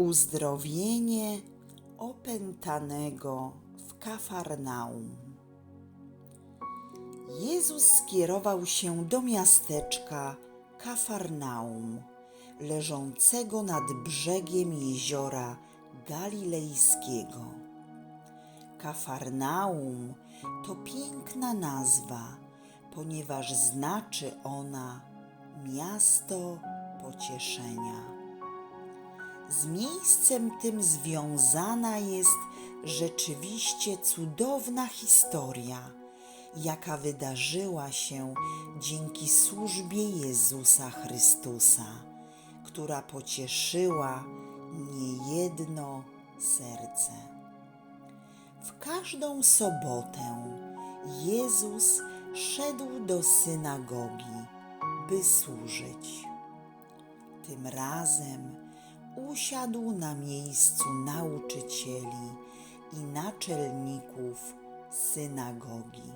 Uzdrowienie opętanego w Kafarnaum. Jezus skierował się do miasteczka Kafarnaum, leżącego nad brzegiem jeziora Galilejskiego. Kafarnaum to piękna nazwa, ponieważ znaczy ona miasto pocieszenia. Z miejscem tym związana jest rzeczywiście cudowna historia, jaka wydarzyła się dzięki służbie Jezusa Chrystusa, która pocieszyła niejedno serce. W każdą sobotę Jezus szedł do synagogi, by służyć. Tym razem usiadł na miejscu nauczycieli i naczelników synagogi.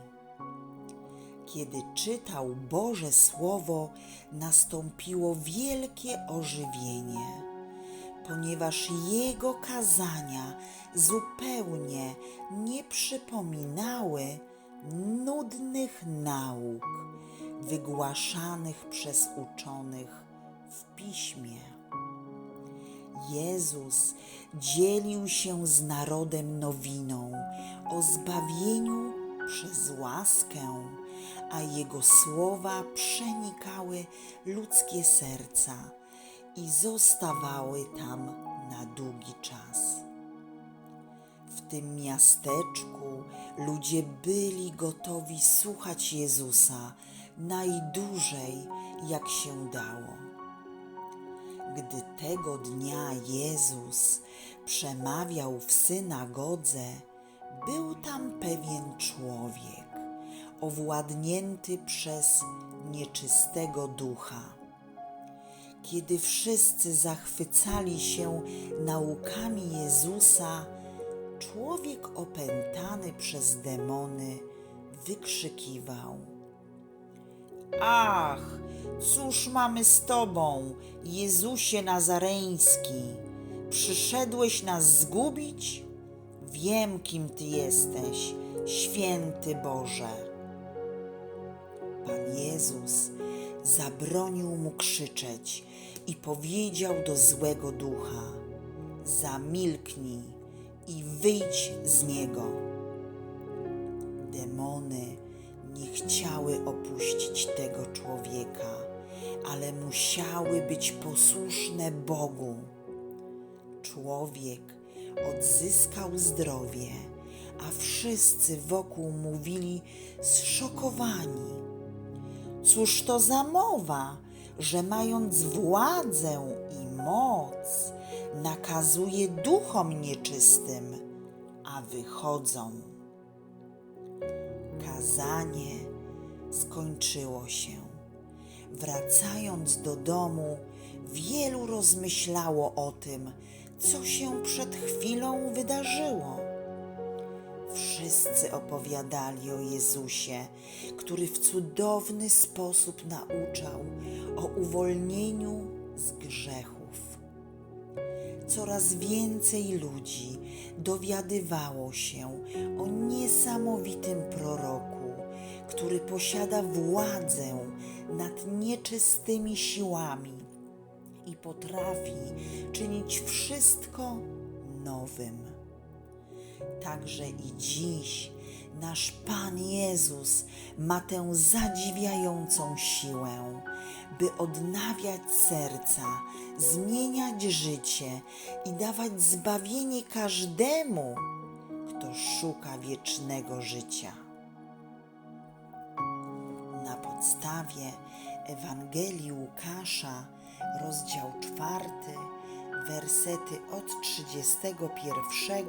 Kiedy czytał Boże Słowo, nastąpiło wielkie ożywienie, ponieważ jego kazania zupełnie nie przypominały nudnych nauk wygłaszanych przez uczonych w piśmie. Jezus dzielił się z narodem nowiną o zbawieniu przez łaskę, a Jego słowa przenikały ludzkie serca i zostawały tam na długi czas. W tym miasteczku ludzie byli gotowi słuchać Jezusa najdłużej, jak się dało. Gdy tego dnia Jezus przemawiał w synagodze, był tam pewien człowiek, owładnięty przez nieczystego ducha. Kiedy wszyscy zachwycali się naukami Jezusa, człowiek opętany przez demony wykrzykiwał: Ach, cóż mamy z Tobą, Jezusie Nazareński? Przyszedłeś nas zgubić? Wiem, kim Ty jesteś, święty Boże. Pan Jezus zabronił mu krzyczeć i powiedział do złego ducha: Zamilknij i wyjdź z niego. Demony nie chciały opuścić tego człowieka, ale musiały być posłuszne Bogu. Człowiek odzyskał zdrowie, a wszyscy wokół mówili zszokowani. Cóż to za mowa, że mając władzę i moc, nakazuje duchom nieczystym, a wychodzą kazanie skończyło się. Wracając do domu, wielu rozmyślało o tym, co się przed chwilą wydarzyło. Wszyscy opowiadali o Jezusie, który w cudowny sposób nauczał o uwolnieniu z grzechów. Coraz więcej ludzi dowiadywało się o niesamowitym proroku, który posiada władzę nad nieczystymi siłami i potrafi czynić wszystko nowym. Także i dziś nasz Pan Jezus ma tę zadziwiającą siłę, by odnawiać serca, zmieniać życie i dawać zbawienie każdemu, kto szuka wiecznego życia. Podstawie Ewangelii Łukasza, rozdział czwarty, wersety od 31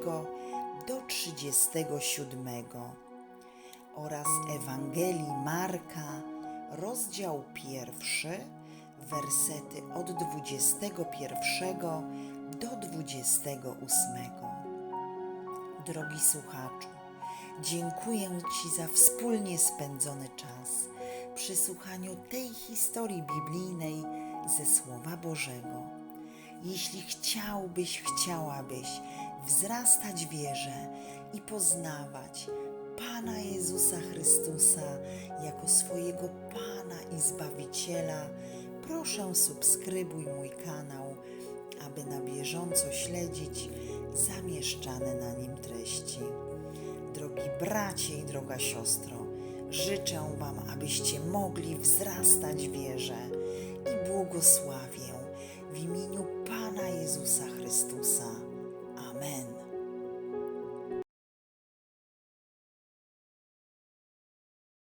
do 37 oraz Ewangelii Marka, rozdział pierwszy, wersety od 21 do 28. Drogi słuchaczu, dziękuję Ci za wspólnie spędzony czas przy słuchaniu tej historii biblijnej ze Słowa Bożego. Jeśli chciałbyś, chciałabyś wzrastać wierze i poznawać Pana Jezusa Chrystusa jako swojego Pana i Zbawiciela, proszę subskrybuj mój kanał, aby na bieżąco śledzić zamieszczane na nim treści. Drogi bracie i droga siostro, życzę Wam, abyście mogli wzrastać wierze i błogosławię w imieniu Pana Jezusa Chrystusa. Amen.